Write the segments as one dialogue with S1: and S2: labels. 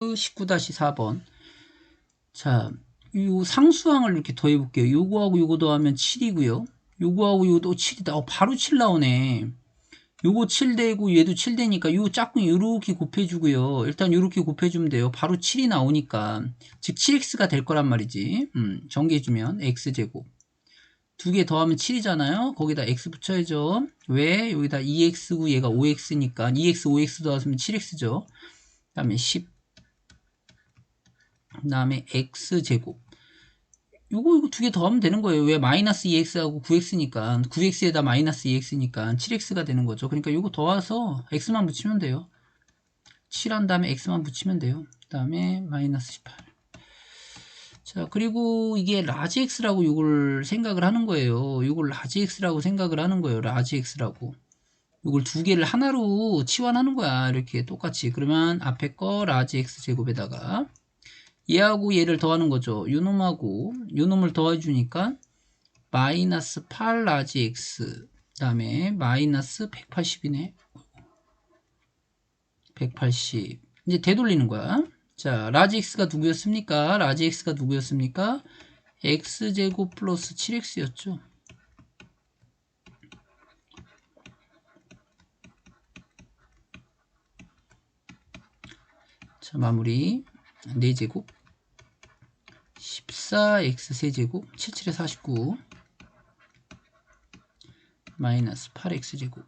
S1: 19-4번. 자, 요 상수항을 이렇게 더해 볼게요. 요거하고 요거 더하면 7이고요. 요거하고 요거도 7이다. 어, 바로 7 나오네. 요거 7되고 얘도 7되니까 요 짝꿍 요렇게 곱해주고요. 일단 요렇게 곱해주면 돼요. 바로 7이 나오니까 즉 7x가 될 거란 말이지. 음, 전개해주면 x제곱. 두 개 더하면 7이잖아요. 거기다 x 붙여야죠. 왜? 여기다 2x고 얘가 5x니까 2x, 5x 더하면 7x죠. 그 다음에 10. 그 다음에 x제곱. 요거 이거 두 개 더하면 되는 거예요. 왜 마이너스 2x하고 9x니까 9x에다 마이너스 2x니까 7x가 되는 거죠. 그러니까 요거 더와서 x만 붙이면 돼요. 7한 다음에 x만 붙이면 돼요. 그 다음에 마이너스 18. 자 그리고 이게 라지 x라고 요걸 생각을 하는 거예요. 요걸 라지 x라고 생각을 하는 거예요. 라지 x라고. 요걸 두 개를 하나로 치환하는 거야. 이렇게 똑같이. 그러면 앞에 거 라지 x 제곱에다가 얘하고 얘를 더하는 거죠. 요놈하고 요놈을 더해주니까 마이너스 8 라지 x 그 다음에 마이너스 180이네. 180 이제 되돌리는 거야. 자 라지 x가 누구였습니까? 라지 x가 누구였습니까? x제곱 플러스 7x였죠. 자 마무리 4제곱 14x 세제곱 77에 49 마이너스 8x 제곱.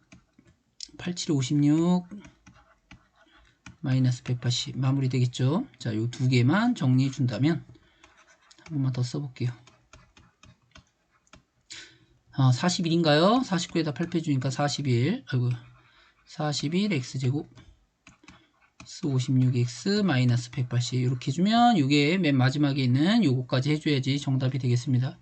S1: 87에 56 마이너스 180 마무리 되겠죠? 자 요 두 개만 정리해 준다면 한 번만 더 써볼게요. 아, 41인가요? 49에다 8 빼주니까 41 아이고 41 x제곱 56x 마이너스 180 이렇게 해주면 이게 맨 마지막에 있는 요거까지 해줘야지 정답이 되겠습니다.